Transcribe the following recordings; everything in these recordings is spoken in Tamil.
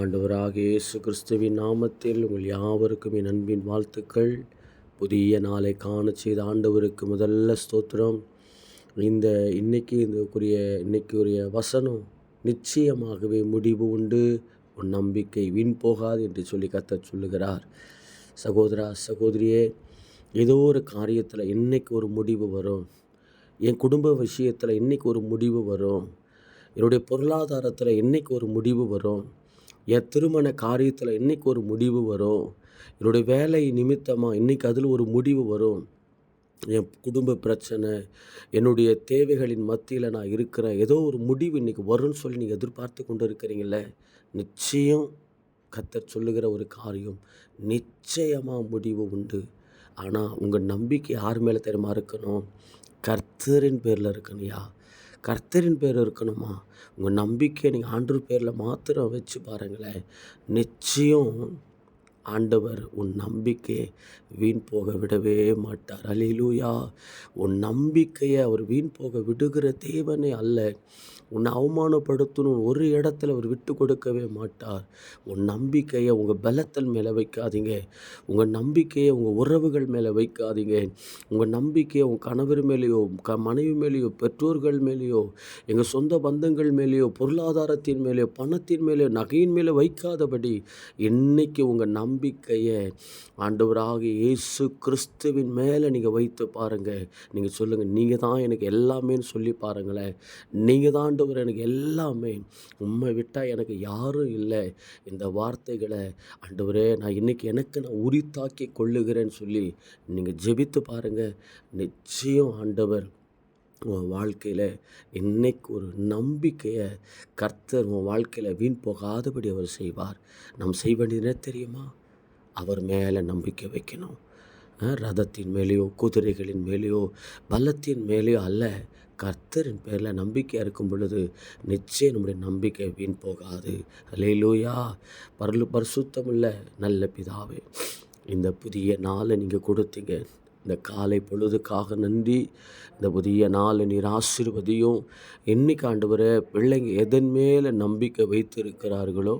ஆண்டவராக இயேசு கிறிஸ்துவின் நாமத்தில் உங்கள் யாவருக்கும் என் அன்பின் வாழ்த்துக்கள். புதிய நாளை காண செய்த ஆண்டவருக்கு முதல்ல ஸ்தோத்திரம். இந்த இன்னைக்கு இதுக்குரிய இன்னைக்குரிய வசனம் நிச்சயமாகவே முடிவு உண்டு. உன் நம்பிக்கை வீண் போகாது என்று சொல்லி கத்த சொல்லுகிறார். சகோதரா சகோதரியே ஏதோ ஒரு காரியத்தில் இன்னைக்கு ஒரு முடிவு வரும். என் குடும்ப விஷயத்தில் இன்னைக்கு ஒரு முடிவு வரும். என்னுடைய பொருளாதாரத்தில் இன்னைக்கு ஒரு முடிவு வரும். என் திருமண காரியத்தில் இன்றைக்கி ஒரு முடிவு வரும். என்னுடைய வேலை நிமித்தமாக இன்றைக்கி அதில் ஒரு முடிவு வரும். என் குடும்ப பிரச்சனை என்னுடைய தேவைகளின் மத்தியில் நான் இருக்கிறேன். ஏதோ ஒரு முடிவு இன்றைக்கி வரும்னு சொல்லி நீங்கள் எதிர்பார்த்து கொண்டு இருக்கிறீங்கள நிச்சயம் கத்தர் சொல்லுகிற ஒரு காரியம் நிச்சயமாக முடிவு உண்டு. ஆனால் உங்கள் நம்பிக்கை யார் மேலே தெரியுமா இருக்கணும்? கர்த்தரின் பேரில் இருக்கணும்யா கர்த்தரின் பேர் இருக்கணுமா? உங்கள் நம்பிக்கையை நீங்கள் ஆண்டு பேரில் மாத்திரம் வச்சு பாருங்களேன். நிச்சயம் ஆண்டவர் உன் நம்பிக்கையை வீண் போக விடவே மாட்டார். அலிலூயா உன் நம்பிக்கையை அவர் வீண் போக விடுகிற தேவனே அல்ல. உன்னை அவமானப்படுத்தணும் ஒரு இடத்துல அவர் விட்டு கொடுக்கவே மாட்டார். உன் நம்பிக்கையை உங்கள் பலத்தல் மேலே வைக்காதீங்க. உங்கள் நம்பிக்கையை உங்கள் உறவுகள் மேலே வைக்காதீங்க. உங்கள் நம்பிக்கையை உங்கள் கணவர் மேலேயோ க மனைவி மேலேயோ பெற்றோர்கள் மேலேயோ எங்கள் சொந்த பந்தங்கள் மேலேயோ பொருளாதாரத்தின் மேலேயோ பணத்தின் மேலேயோ நகையின் மேலே வைக்காதபடி இன்றைக்கி உங்கள் நம் நம்பிக்கையை ஆண்டவராக இயேசு கிறிஸ்துவின் மேலே நீங்கள் வைத்து பாருங்கள். நீங்கள் சொல்லுங்கள் நீங்கள் தான் எனக்கு எல்லாமேன்னு சொல்லி பாருங்களேன். நீங்கள் தான் ஆண்டவர் எனக்கு எல்லாமே. உண்மை விட்டால் எனக்கு யாரும் இல்லை. இந்த வார்த்தைகளை ஆண்டவரே நான் இன்றைக்கி எனக்கு நான் உரித்தாக்கி கொள்ளுகிறேன்னு சொல்லி நீங்கள் ஜெபித்து பாருங்கள் நிச்சயம் ஆண்டவர் உன் வாழ்க்கையில் இன்னைக்கு ஒரு நம்பிக்கையை கர்த்தர் உன் வாழ்க்கையில் வீண் போகாதபடி அவர் செய்வார். நாம் செய்ய வேண்டியது தெரியுமா? அவர் மேலே நம்பிக்கை வைக்கணும். ரதத்தின் மேலேயோ குதிரைகளின் மேலேயோ பலத்தின் மேலேயோ அல்ல கர்த்தரின் பேரில் நம்பிக்கையாக இருக்கும் பொழுது நிச்சயம் நம்முடைய நம்பிக்கை வீண் போகாது. அலேலூயா பரலு பரிசுத்தம் இல்லை நல்ல பிதாவே இந்த புதிய நாளை நீங்கள் கொடுத்தீங்க. இந்த காலை பொழுதுக்காக நன்றி. இந்த புதிய நாள் நீர் ஆசிர்வதியும். என்னைக்கு ஆண்டு வர பிள்ளைங்க எதன் மேலே நம்பிக்கை வைத்திருக்கிறார்களோ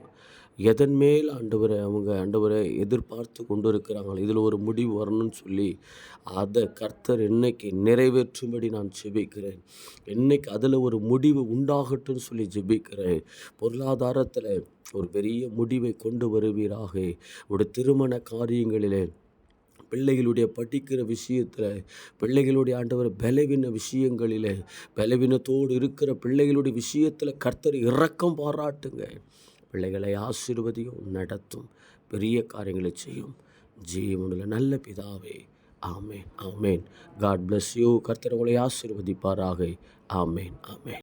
எதன் மேல் ஆண்டவரை அவங்க ஆண்டவரை எதிர்பார்த்து கொண்டு இருக்கிறாங்க இதில் ஒரு முடிவு வரணும்னு சொல்லி அதை கர்த்தர் என்னைக்கு நிறைவேற்றும்படி நான் ஜெபிக்கிறேன். என்னைக்கு அதில் ஒரு முடிவு உண்டாகட்டும்னு சொல்லி ஜெபிக்கிறேன். பொருளாதாரத்தில் ஒரு பெரிய முடிவை கொண்டு வருவீராக. ஒரு திருமண காரியங்களிலே பிள்ளைகளுடைய படிக்கிற விஷயத்தில் பிள்ளைகளுடைய ஆண்டவர் பலவீன விஷயங்களில் பலவீனத்தோடு இருக்கிற பிள்ளைகளுடைய விஷயத்தில் கர்த்தர் இறக்கம் பாராட்டுங்க. பிள்ளைகளை ஆசிர்வதியும் நடத்தும் பெரிய காரியங்களை செய்யும். ஜீவனுள்ள நல்ல பிதாவே. Amen amen. God bless you கர்த்தர் உங்களை ஆசிர்வதிப்பாராக. ஆமேன் ஆமேன்.